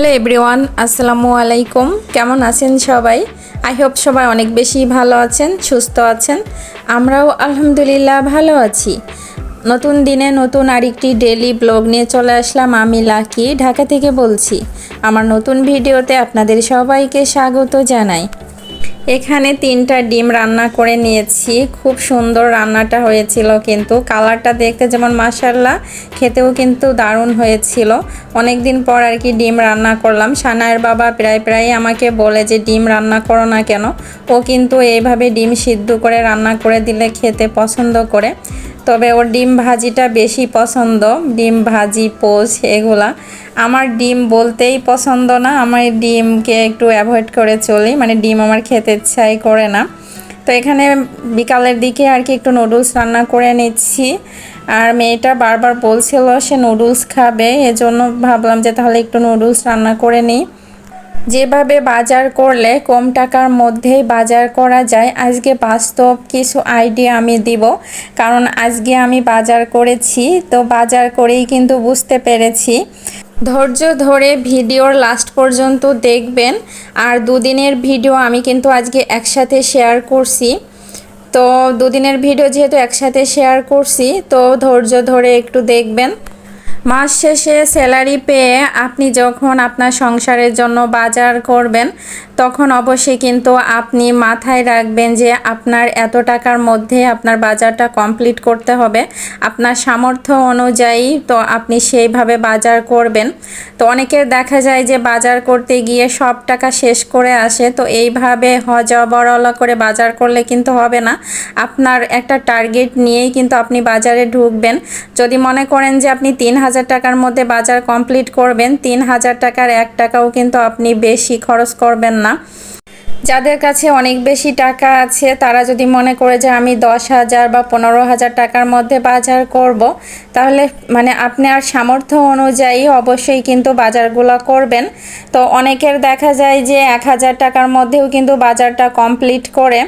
Hello everyone, আসসালামু আলাইকুম। কেমন আছেন সবাই? আই হোপ সবাই অনেক বেশি ভালো আছেন, সুস্থ আছেন। আমরাও আলহামদুলিল্লাহ ভালো আছি। নতুন দিনে নতুন আরেকটি ডেলি ব্লগ নিয়ে চলে আসলাম, আমি লাকি, ঢাকা থেকে বলছি। আমার নতুন ভিডিওতে আপনাদের সবাইকে স্বাগত জানাই। এখানে তিনটা ডিম রান্না করে নিয়েছি। খুব সুন্দর রান্নাটা হয়েছিল কিন্তু। কালারটা দেখতে যেমন মাসাল্লা খেতেও কিন্তু দারুণ হয়েছিল। অনেক দিন পর আর কি ডিম রান্না করলাম। সানায়ের বাবা প্রায় প্রায় আমাকে বলে যে, ডিম রান্না করো না কেন? ও কিন্তু এইভাবে ডিম সিদ্ধ করে রান্না করে দিলে খেতে পছন্দ করে। তবে ওর ডিম ভাজিটা বেশি পছন্দ, ডিম ভাজি, পোচ এগুলা। আমার ডিম বলতেই পছন্দ না আমার ডিমকে একটু অ্যাভয়েড করে চলি মানে ডিম আমার খেতে ইচ্ছাই করে না। তো এখানে বিকালের দিকে আর কি একটু নুডলস রান্না করে নিচ্ছি। আর মেয়েটা বারবার বলছিল সে নুডলস খাবে, এজন্য ভাবলাম যে তাহলে একটু নুডলস রান্না করে নিই। যেভাবে বাজার করলে কম টাকার মধ্যেই বাজার করা যায়, আজকে বাস্তব কিছু আইডিয়া আমি দিব। কারণ আজকে আমি বাজার করেছি, তো বাজার করেই কিন্তু বুঝতে পেরেছি। ধৈর্য ধরে ভিডিওর লাস্ট পর্যন্ত দেখবেন। আর দুদিনের ভিডিও আমি কিন্তু আজকে একসাথে শেয়ার করছি। তো দুদিনের ভিডিও যেহেতু একসাথে শেয়ার করছি, তো ধৈর্য ধরে একটু দেখবেন। মাস শেষে স্যালারি পেয়ে আপনি যখন আপনার সংসারের জন্য বাজার করবেন তখন অবশ্যই কিন্তু আপনি মাথায় রাখবেন যে আপনার এত টাকার মধ্যে আপনার বাজারটা কমপ্লিট করতে হবে। আপনার সামর্থ্য অনুযায়ী তো আপনি সেইভাবে বাজার করবেন। তো অনেকের দেখা যায় যে বাজার করতে গিয়ে সব টাকা শেষ করে আসে, তো এইভাবে হজবরলা করে বাজার করলে কিন্তু হবে না। আপনার একটা টার্গেট নিয়েই কিন্তু আপনি বাজারে ঢুকবেন। যদি মনে করেন যে আপনি তিন হাজার টাকার মধ্যে বাজার কমপ্লিট করবেন, তিন হাজার টাকার এক টাকাও কিন্তু আপনি বেশি খরচ করবেন না। যাদের কাছে অনেক বেশি টাকা আছে, তারা যদি মনে করে যে আমি দশ হাজার বা পনেরো হাজার টাকার মধ্যে বাজার করব, তাহলে মানে আপনি আর সামর্থ্য অনুযায়ী অবশ্যই কিন্তু বাজারগুলো করবেন। তো অনেকের দেখা যায় যে এক হাজার টাকার মধ্যেও কিন্তু বাজারটা কমপ্লিট করে।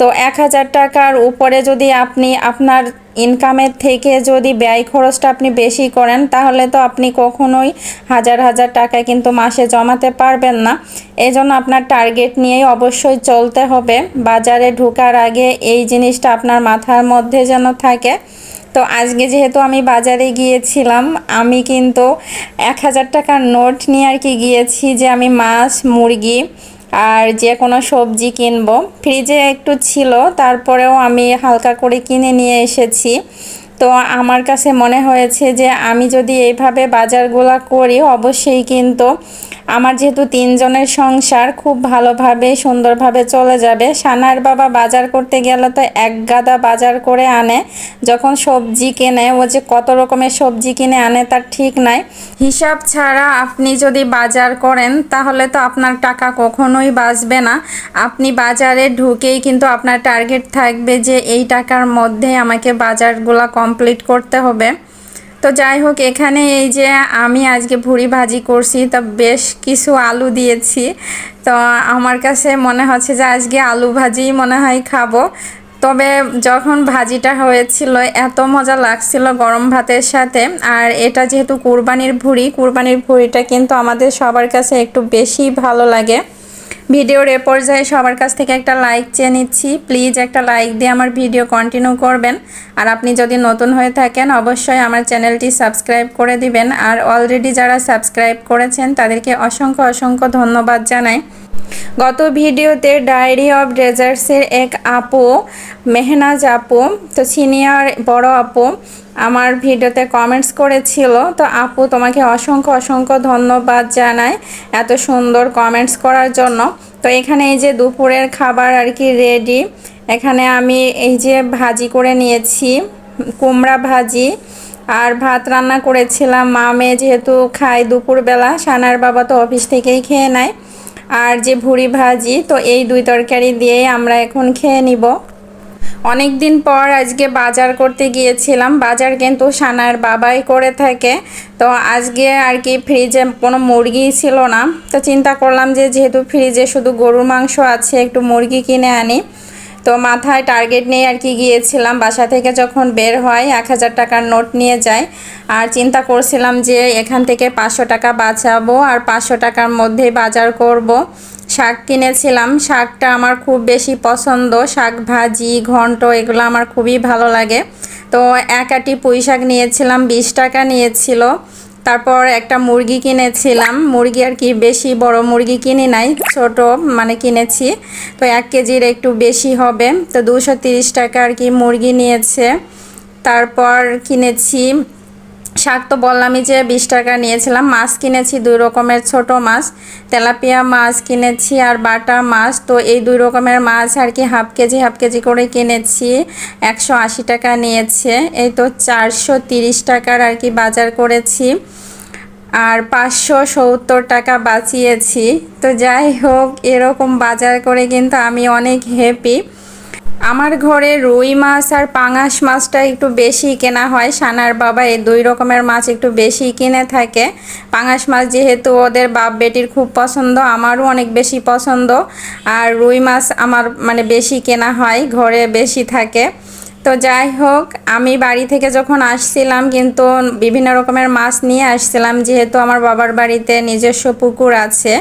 তো এক হাজার টাকার উপরে যদি আপনি আপনার ইনকামের থেকে যদি ব্যয় খরচটা আপনি বেশি করেন, তাহলে তো আপনি কখনোই হাজার হাজার টাকা কিন্তু মাসে জমাতে পারবেন না। এই জন্য আপনার টার্গেট নিয়েই অবশ্যই চলতে হবে। বাজারে ঢোকার আগে এই জিনিসটা আপনার মাথার মধ্যে যেন থাকে। তো আজকে যেহেতু আমি বাজারে গিয়েছিলাম, আমি কিন্তু এক হাজার টাকার নোট নিয়ে আর কি গিয়েছি যে আমি মাছ, মুরগি আর যে কোনো সবজি কিনবো। ফ্রিজে একটু ছিল, তারপরেও আমি হালকা করে কিনে নিয়ে এসেছি। তো আমার কাছে মনে হয়েছে যে, আমি যদি এইভাবে বাজারগুলো করি, অবশ্যই কিন্তু আমার যেহেতু তিনজনের সংসার, খুব ভালোভাবে, সুন্দরভাবে চলে যাবে। সানার বাবা বাজার করতে গেলে তো এক গাদা বাজার করে আনে। যখন সবজি কেনে, ও যে কত রকমের সবজি কিনে আনে তার ঠিক নাই। হিসাব ছাড়া আপনি যদি বাজার করেন, তাহলে তো আপনার টাকা কখনোই বাঁচবে না। আপনি বাজারে ঢুকেই কিন্তু আপনার টার্গেট থাকবে যে এই টাকার মধ্যে আমাকে বাজারগুলো কমপ্লিট করতে হবে। তো যাই হোক, এখানে এই যে আমি আজকে ভুড়ি ভাজি করছি, তা বেশ কিছু আলু দিয়েছি। তো আমার কাছে মনে হচ্ছে যে আজকে আলু ভাজিই মনে হয় খাব। তবে যখন ভাজিটা হয়েছিল, এত মজা লাগছিল গরম ভাতের সাথে। আর এটা যেহেতু কুরবানির ভুড়ি, কুরবানির ভুড়িটা কিন্তু আমাদের সবার কাছে একটু বেশি ভালো লাগে। ভিডিওর এ পর্যায়ে সবার কাছ থেকে একটা লাইক চেয়ে নিচ্ছি। প্লিজ একটা লাইক দিয়ে আমার ভিডিও কন্টিনিউ করবেন। আর আপনি যদি নতুন হয়ে থাকেন, অবশ্যই আমার চ্যানেলটি সাবস্ক্রাইব করে দিবেন। আর অলরেডি যারা সাবস্ক্রাইব করেছেন, তাদেরকে অসংখ্য অসংখ্য ধন্যবাদ জানাই। গত ভিডিওতে ডায়েরি অফ ডেজার্টসের এক আপু, মেহনাজ আপু, তো সিনিয়র বড় আপু আমার ভিডিওতে কমেন্টস করেছিল। তো আপু তোমাকে অসংখ্য অসংখ্য ধন্যবাদ জানাই এত সুন্দর কমেন্টস করার জন্য। তো এখানে এই যে দুপুরের খাবার আর কি রেডি এখানে আমি এই যে ভাজি করে নিয়েছি, কুমড়া ভাজি আর ভাত রান্না করেছিলাম। মা মেয়ে যেহেতু খায় দুপুরবেলা সানার বাবা তো অফিস থেকেই খেয়ে নেয়। আর যে ভুড়ি ভাজি, তো এই দুই তরকারি দিয়েই আমরা এখন খেয়ে নিব। অনেক দিন পর আজকে বাজার করতে গিয়েছিলাম। বাজার কিন্তু সানার বাবাই করে থাকে। তো আজকে আর কি ফ্রিজে কোনো মুরগি ছিল না। তো চিন্তা করলাম যে যেহেতু ফ্রিজে শুধু গরুর মাংস আছে, একটু মুরগি কিনে আনি। তো মাথায় টার্গেট নিয়ে আর কি গিয়েছিলাম। বাসা থেকে যখন বের হয়, এক হাজার টাকার নোট নিয়ে যায়। আর চিন্তা করছিলাম যে এখান থেকে পাঁচশো টাকা বাঁচাবো আর পাঁচশো টাকার মধ্যেই বাজার করব। শাক কিনেছিলাম। শাকটা আমার খুব বেশি পছন্দ। শাক ভাজি, ঘন্ট, এগুলো আমার খুবই ভালো লাগে। তো এক আটি পুঁই শাক নিয়েছিলাম, বিশ টাকা নিয়েছিল। তারপর একটা মুরগি কিনেছিলাম। মুরগি আর কি বেশি বড় মুরগি কিনি নাই, ছোট মানে কিনেছি। তো এক কেজির একটু বেশি হবে। তো দুশো টাকা আর কি মুরগি নিয়েছে। তারপর কিনেছি শাক তো বললামই যে বিশ টাকা নিয়েছিলাম। মাছ কিনেছি দুই রকমের ছোট মাছ, তেলাপিয়া মাছ কিনেছি আর বাটা মাছ। তো এই দুই রকমের মাছ আর কি হাফ কেজি হাফ কেজি করে কিনেছি, একশো আশি টাকা নিয়েছে। এই তো চারশো তিরিশ টাকার আর কি বাজার করেছি আর পাঁচশো সত্তর টাকা বাঁচিয়েছি। তো যাই হোক, এরকম বাজার করে কিন্তু আমি অনেক হ্যাপি আমার ঘরে রুই মাছ আর পাঙাশ মাছটা একটু বেশি কেনা হয়। সানার বাবা এই দুই রকমের মাছ একটু বেশি কিনে থাকে। পাঙাশ মাছ যেহেতু ওদের বাপ বেটির খুব পছন্দ, আমারও অনেক বেশি পছন্দ। আর রুই মাছ আমার মানে বেশি কেনা হয়, ঘরে বেশি থাকে। তো যাই হোক, আমি বাড়ি থেকে যখন আসছিলাম কিন্তু বিভিন্ন রকমের মাছ নিয়ে আসছিলাম, যেহেতু আমার বাবার বাড়িতে নিজস্ব পুকুর আছে।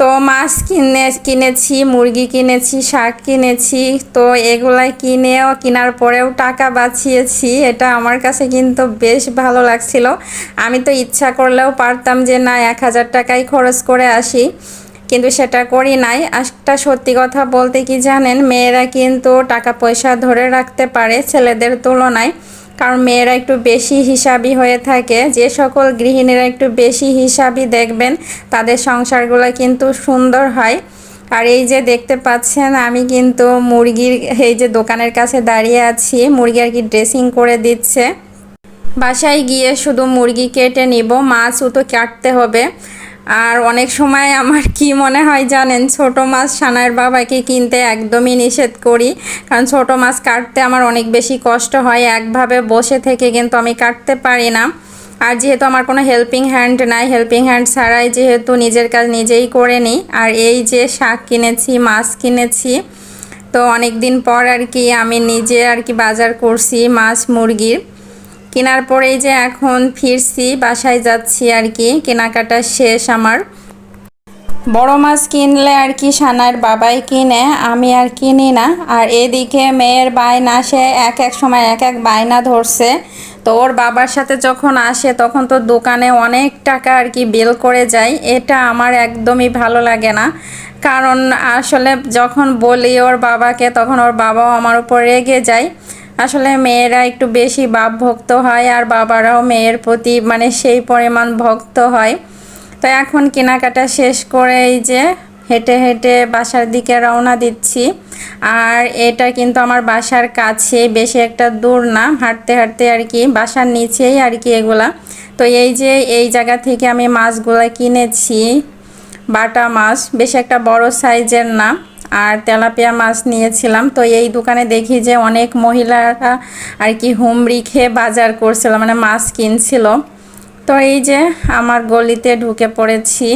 তো মাছ কিনে কিনেছি, মুরগি কিনেছি, শাক কিনেছি, তো এগুলাই কিনেও কেনার পরেও টাকা বাঁচিয়েছি। এটা আমার কাছে কিন্তু বেশ ভালো লাগছিল। আমি তো ইচ্ছা করলেও পারতাম যে, না, এক হাজার টাকাই খরচ করে আসি, কিন্তু সেটা করি নাই। একটা সত্যি কথা বলতে কি জানেন, মেয়েরা কিন্তু টাকা পয়সা ধরে রাখতে পারে ছেলেদের তুলনায়। কারণ মেয়েরা একটু বেশি হিসাবি হয়ে থাকে। যে সকল গৃহিণীরা একটু বেশি হিসাবি দেখবেন, তাদের সংসারগুলো কিন্তু সুন্দর হয়। আর এই যে দেখতে পাচ্ছেন, আমি কিন্তু মুরগির, এই যে দোকানের কাছে দাঁড়িয়ে আছি, মুরগি আর কি ড্রেসিং করে দিচ্ছে। বাসায় গিয়ে শুধু মুরগি কেটে নিব মাছও তো কাটতে হবে। আর অনেক সময় আমার কি মনে হয় জানেন, ছোট মাছ সানার বাবাকে কিনতে একদমই নিষেধ করি। কারণ ছোট মাছ কাটতে আমার অনেক বেশি কষ্ট হয়, একভাবে বসে থেকে কিন্তু আমি কাটতে পারি না। আর যেহেতু আমার কোনো হেল্পিং হ্যান্ড নাই হেল্পিং হ্যান্ড ছাড়াই যেহেতু নিজের কাজ নিজেই করে নিই। আর এই যে শাক কিনেছি, মাছ কিনেছি, তো অনেক দিন পর আর কি আমি নিজে আর কি বাজার করছি মাছ, মুরগির। কেনার পরেই যে এখন ফিরছি, বাসায় যাচ্ছি আর কি, কেনাকাটা শেষ আমার। বড় মাছ কিনলে আর কি সানার বাবাই কিনে, আমি আর কিনি না। আর এদিকে মেয়ের বায়না, সে এক এক সময় এক এক বায়না ধরছে। তো ওর বাবার সাথে যখন আসে, তখন তো দোকানে অনেক টাকা আর কি বিল করে যায়। এটা আমার একদমই ভালো লাগে না। কারণ আসলে যখন বলি ওর বাবাকে, তখন ওর বাবাও আমার উপর রেগে যায়। আসলে মেয়েরা একটু বেশি বাপ ভক্ত হয় আর বাবারাও মেয়ের প্রতি মানে সেই পরিমাণ ভক্ত হয়। তো এখন কেনাকাটা শেষ করে এই যে হেঁটে হেঁটে বাসার দিকে রওনা দিচ্ছি। আর এটা কিন্তু আমার বাসার কাছে বেশি একটা দূর না, হাঁটতে হাঁটতে আর কি, বাসার নিচেই আর কি এগুলা। তো এই যে এই জায়গা থেকে আমি মাছগুলা কিনেছি, বাটা মাছ, বেশ একটা বড় সাইজের না। আর তেলাপিয়া মাছ নিয়েছিলাম। তো এই দোকানে দেখি যে অনেক মহিলারা আর কি হুমড়ি খেয়ে বাজার করছিল মানে মাছ কিনছিল। তো এই যে আমার গলিতে ঢুকে পড়েছি।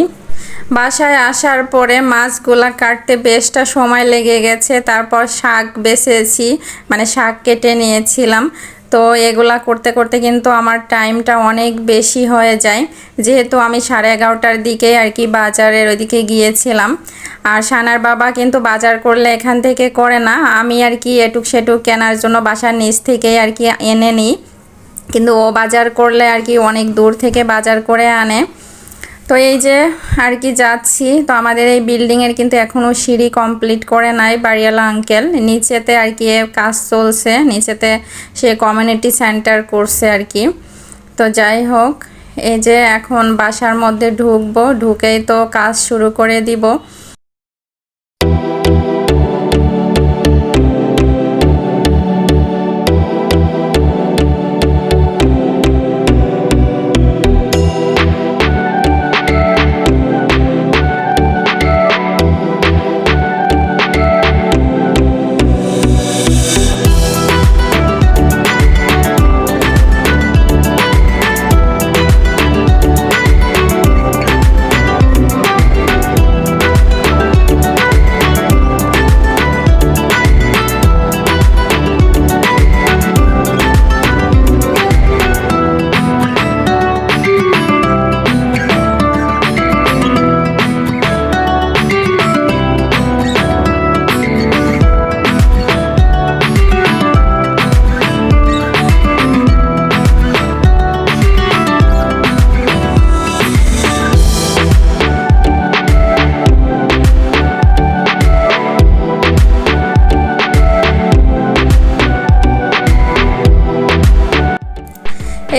বাসায় আসার পরে মাছগুলা কাটতে বেশটা সময় লেগে গেছে, তারপর শাক বেছেছি মানে শাক কেটে নিয়েছিলাম। তো এগুলা করতে করতে কিন্তু আমার টাইমটা অনেক বেশি হয়ে যায়। যেহেতু আমি সাড়ে এগারোটার দিকে আর কি বাজারের ওইদিকে গিয়েছিলাম। আর সানার বাবা কিন্তু বাজার করলে এখান থেকে করে না। আমি আর কি এটুক সেটুক কেনার জন্য বাসার নিচ থেকেই আর কি এনে নিই। কিন্তু ও বাজার করলে আর কি অনেক দূর থেকে বাজার করে আনে। তো এই যে আর কি যাচ্ছি, তো আমাদের এই বিল্ডিংয়ের কিন্তু এখনও সিঁড়ি কমপ্লিট করে নাই বাড়িওয়ালা আঙ্কেল নিচেতে আর কি কাজ চলছে, নিচেতে সে কমিউনিটি সেন্টার করছে আর কি। তো যাই হোক, এই যে এখন বাসার মধ্যে ঢুকবো, ঢুকেই তো কাজ শুরু করে দিব।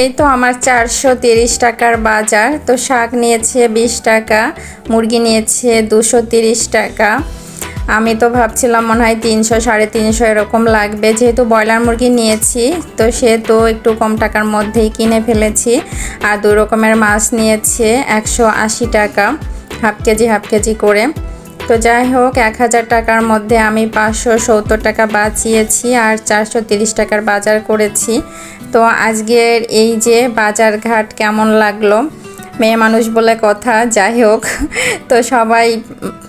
এই তো আমার চারশো তিরিশ টাকার বাজার। তো শাক নিয়েছে বিশ টাকা, মুরগি নিয়েছে দুশো তিরিশ টাকা। আমি তো ভাবছিলাম মনে হয় তিনশো, সাড়ে তিনশো এরকম লাগবে। যেহেতু ব্রয়লার মুরগি নিয়েছি, তো সে তো একটু কম টাকার মধ্যেই কিনে ফেলেছি। আর দু রকমের মাছ নিয়েছে, একশো আশি টাকা, হাফ কেজি হাফ কেজি করে। তো যাই হোক, এক হাজার টাকার মধ্যে আমি পাঁচশো সত্তর টাকা বাঁচিয়েছি আর চারশো তিরিশ টাকার বাজার করেছি। তো আজকের এই যে বাজার ঘাট কেমন লাগল? মেয়ে মানুষ বলে কথা, যাই হোক। তো সবাই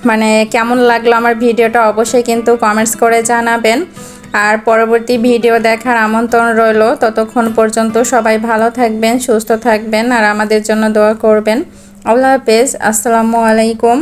মানে কেমন লাগল আমার ভিডিওটা অবশ্যই কিন্তু কমেন্টস করে জানাবেন। আর পরবর্তী ভিডিও দেখার আমন্ত্রণ রইল। ততক্ষণ পর্যন্ত সবাই ভালো থাকবেন, সুস্থ থাকবেন আর আমাদের জন্য দোয়া করবেন। আল্লাহ হাফেজ, আসসালামু আলাইকুম।